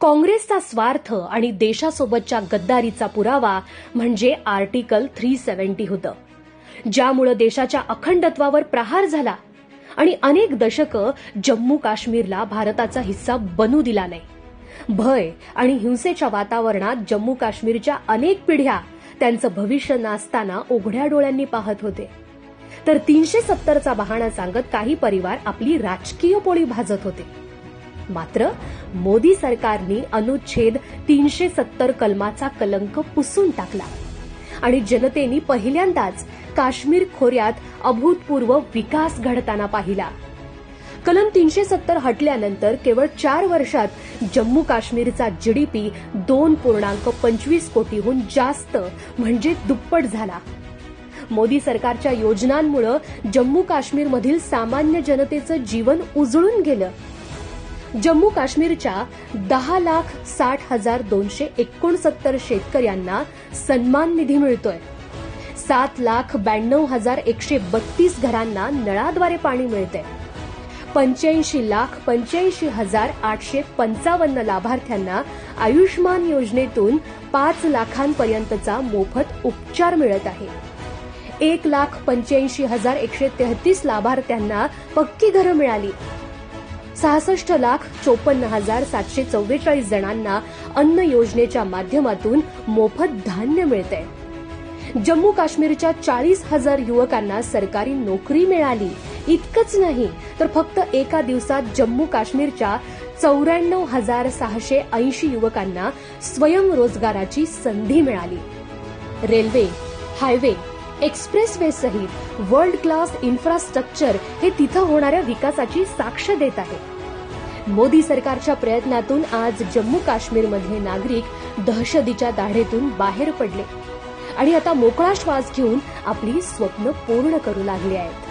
काँग्रेसचा स्वार्थ आणि देशासोबतच्या गद्दारीचा पुरावा म्हणजे आर्टिकल थ्री सेव्हन्टी होतं. ज्यामुळं देशाच्या अखंडत्वावर प्रहार झाला आणि अनेक दशकं जम्मू काश्मीरला भारताचा हिस्सा बनू दिला नाही. भय आणि हिंसेच्या वातावरणात जम्मू काश्मीरच्या अनेक पिढ्या त्यांचं भविष्य नाचताना उघड्या डोळ्यांनी पाहत होते. तर तीनशे सत्तरचा बहाणा सांगत काही परिवार आपली राजकीय पोळी भाजत होते. मात्र मोदी सरकारने अनुच्छेद तीनशे सत्तर कलमाचा कलंक पुसून टाकला. आणि जनतेने पहिल्यांदाच काश्मीर खोऱ्यात अभूतपूर्व विकास घडताना पाहिला. कलम तीनशे सत्तर हटल्यानंतर केवळ चार वर्षात जम्मू काश्मीरचा जीडीपी दोन पूर्णांक पंचवीस कोटीहून जास्त म्हणजे दुप्पट झाला. मोदी सरकारच्या योजनांमुळे जम्मू काश्मीरमधील सामान्य जनतेचं जीवन उजळून गेलं. जम्मू काश्मीरच्या दहा लाख साठ हजार दोनशे एकोणसत्तर शेतकऱ्यांना सन्मान निधी मिळतोय. सात लाख ब्याण्णव हजार एकशे बत्तीस घरांना नळाद्वारे पाणी मिळते पंच्याऐंशी लाख पंच्याऐंशी हजार आठशे पंचावन्न लाभार्थ्यांना आयुष्मान योजनेतून पाच लाखांपर्यंतचा मोफत उपचार मिळत आहे. एक लाख पंच्याऐंशी हजार एकशे तेहतीस लाभार्थ्यांना पक्की घरं मिळाली. सहासष्ट लाख चोपन्न हजार सातशे चव्वेचाळीस जणांना अन्न योजनेच्या माध्यमातून मोफत धान्य मिळते जम्मू काश्मीरच्या चाळीस हजार युवकांना सरकारी नोकरी मिळाली. इतकंच नाही तर फक्त एका दिवसात जम्मू काश्मीरच्या चौऱ्याण्णव हजार सहाशे ऐंशी युवकांना स्वयंरोजगाराची संधी मिळाली. रेल्वे हायवे एक्सप्रेसवे सहित वर्ल्ड क्लास इन्फ्रास्ट्रक्चर हे तिथं होणाऱ्या विकासाची साक्ष देत आहे. मोदी सरकारच्या प्रयत्नातून आज जम्मू काश्मीरमधले नागरिक दहशतीच्या दाढेतून बाहेर पडले. आणि आता मोकळा श्वास घेऊन आपली स्वप्न पूर्ण करू लागले आहेत.